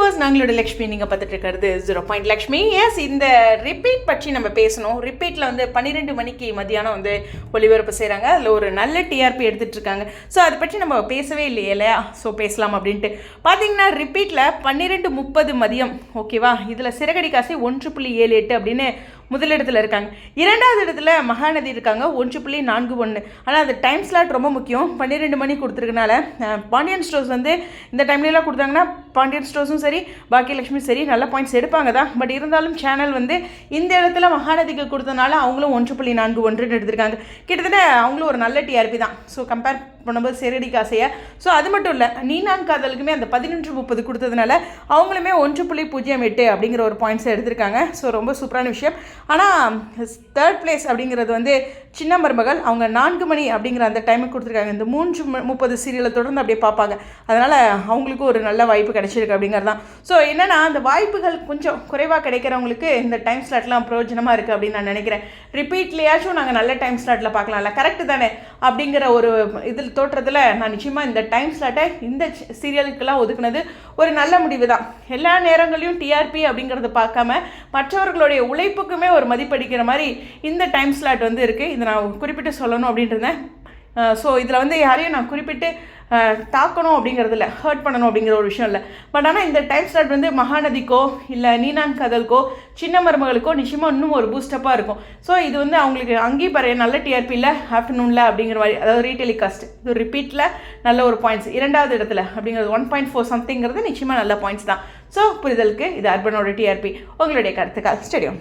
Viewers நாங்களோட Lakshmi நீங்கள் பார்த்துட்டு இருக்கிறது ஜீரோ பாயிண்ட் லக்ஷ்மி. எஸ் இந்த ரிப்பீட் பற்றி நம்ம பேசணும். ரிப்பீட்டில் வந்து பன்னிரெண்டு மணிக்கு மதியானம் வந்து ஒளிபரப்பு செய்கிறாங்க அதில் ஒரு நல்ல டிஆர்பி எடுத்துகிட்டு இருக்காங்க. ஸோ அதை பற்றி நம்ம பேசவே இல்லையே இல்லையா ஸோ பேசலாம் அப்படின்ட்டு. பார்த்தீங்கன்னா ரிப்பீட்டில் பன்னிரெண்டு முப்பது மதியம் ஓகேவா இதில் சிறகடி காசை ஒன்று புள்ளி ஏழு எட்டு அப்படின்னு முதலிடத்தில் இருக்காங்க. இரண்டாவது இடத்துல மகாநதி இருக்காங்க. ஒன்று புள்ளி நான்கு ஒன்று ஆனால் அது டைம் ஸ்லாட் ரொம்ப முக்கியம். பன்னிரெண்டு மணி கொடுத்துருக்கனால பாண்டியன் ஸ்டோர்ஸ் வந்து இந்த டைம்லலாம் கொடுத்தாங்கன்னா பாண்டியன் ஸ்டோர்ஸும் சரி பாக்கியலட்சுமி சரி நல்ல பாயிண்ட்ஸ் எடுப்பாங்க தான். பட் இருந்தாலும் சேனல் வந்து இந்த இடத்துல மகாநதிக்கு கொடுத்தனால அவங்களும் ஒன்று புள்ளி நான்கு ஒன்றுன்னு எடுத்திருக்காங்க. கிட்டத்தட்ட அவங்களும் ஒரு நல்ல டிஆர்பி தான். ஸோ கம்பேர் பண்ணும்போது செரடி காசையை? ஸோ அது மட்டும் இல்லை நீனான் காதலுக்குமே அந்த பதினொன்று முப்பது கொடுத்ததுனால அவங்களுமே ஒன்று புள்ளி பூஜ்ஜியம் எட்டு அப்படிங்கிற ஒரு பாயிண்ட்ஸை எடுத்திருக்காங்க. ஸோ ரொம்ப சூப்பரான விஷயம். ஆனால் தேர்ட் பிளேஸ் அப்படிங்கிறது வந்து சின்ன மருமகள் அவங்க நான்கு மணி அப்படிங்கிற அந்த டைமுக்கு கொடுத்துருக்காங்க. இந்த மூன்று மு- முப்பது சீரியலை தொடர்ந்து அப்படியே பார்ப்பாங்க. அதனால் அவங்களுக்கும் ஒரு நல்ல வாய்ப்பு கிடைச்சிருக்கு அப்படிங்கிறது தான் ஸோ என்னென்னா அந்த வாய்ப்புகள் கொஞ்சம் குறைவாக கிடைக்கிறவங்களுக்கு இந்த டைம் ஸ்லாட்லாம் பிரயோஜனமாக இருக்குது அப்படின்னு நான் நினைக்கிறேன். ரிப்பீட்லேயாச்சும் நாங்கள் நல்ல டைம் ஸ்லாட்டில் பார்க்கலாம்ல. கரெக்டு தானே? அப்படிங்கிற ஒரு இதில் தோற்றத்தில் நான் நிச்சயமாக இந்த டைம் ஸ்லாட்டை இந்த சீரியலுக்கெல்லாம் ஒதுக்குனது ஒரு நல்ல முடிவு தான் எல்லா நேரங்களையும் டிஆர்பி அப்படிங்கிறத பார்க்காம மற்றவர்களுடைய உழைப்புக்குமே ஒரு மதிப்பளிக்கிற மாதிரி இந்த டைம் ஸ்லாட் வந்து இருக்குது இதை நான் குறிப்பிட்டு சொல்லணும் அப்படின்ட்டு இருந்தேன். ஸோ இதில் வந்து யாரையும் நான் குறிப்பிட்டு தாக்கணும் அப்படிங்கிறது இல்லை ஹர்ட் பண்ணணும் அப்படிங்கிற ஒரு விஷயம் இல்லை. பட் ஆனால் இந்த டைம் ஸ்லாட் வந்து மகாநதிக்கோ இல்லை நீனான் கதலுக்கோ சின்ன மருமகளுக்கோ நிச்சயமாக இன்னும் ஒரு பூஸ்டப்பாக இருக்கும். ஸோ இது வந்து அவங்களுக்கு அங்கேயும் பாரு நல்ல டிஆர்பியில் ஆஃப்டர்நூனில் அப்படிங்கிற மாதிரி அதாவது ரீடெலிகாஸ்ட் இது ரிப்பீட்டில் நல்ல ஒரு பாயிண்ட்ஸ் இரண்டாவது இடத்துல அப்படிங்கிறது ஒன் பாயிண்ட் ஃபோர் சம்திங்கிறது நிச்சயமாக நல்ல பாயிண்ட்ஸ் தான். ஸோ புரிதலுக்கு இது அர்பனோட டிஆர்பி உங்களுடைய கருத்துக்கள். ஸ்டேடியம்